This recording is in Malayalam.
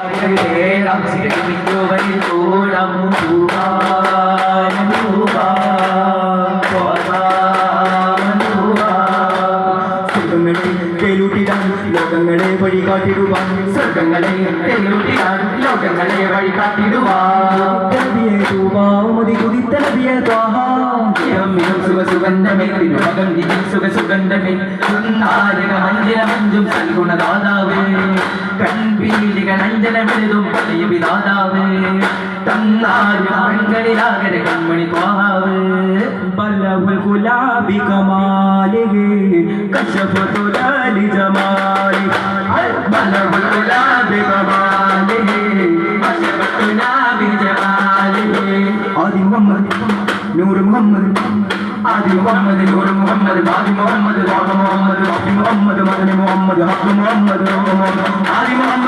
ലോകങ്ങളെ വഴികാട്ടിടുവാൻ. സ്വർഗങ്ങളെ തെളിവിടാൻ ലോകങ്ങളെ വഴികാട്ടിടുവാൻ. മതി കുതിത്തലബിയ സുഖ സുഗന്ധമേ തിരുമകം ഇതിൽ സുഖ സുഗന്ധമേ. നാരക മഞ്ജന മഞ്ജും സൽഗുണദാതാവേ. കൺപീലികൾ അഞ്ജനമെഴുതും പഴയ പിതാതാവേ തന്നാരും കണ്ണുകളിലാകര കൺമണി ത്വാഹാവേ ബലവുൽ ഗുലാബി കമാലിഹി കശഫതു തുലാലി ജമാലി. ബലവുൽ ഗുലാബി കമാലിഹി വശബത്തുനാ ബിജമാലിഹി ആദി മുഹമ്മദ് നൂർ മുഹമ്മദ്. ആദി മുഹമ്മദ് നൂർ മുഹമ്മദ് ബാദി മുഹമ്മദ് ബാബ മുഹമ്മദ് ബാബി മുഹമ്മദ് മദനി മുഹമ്മദ് ഹബ്ബ് മുഹമ്മദ് റബ്ബ് മുഹമ്മദ് ആദി മുഹമ്മദ്.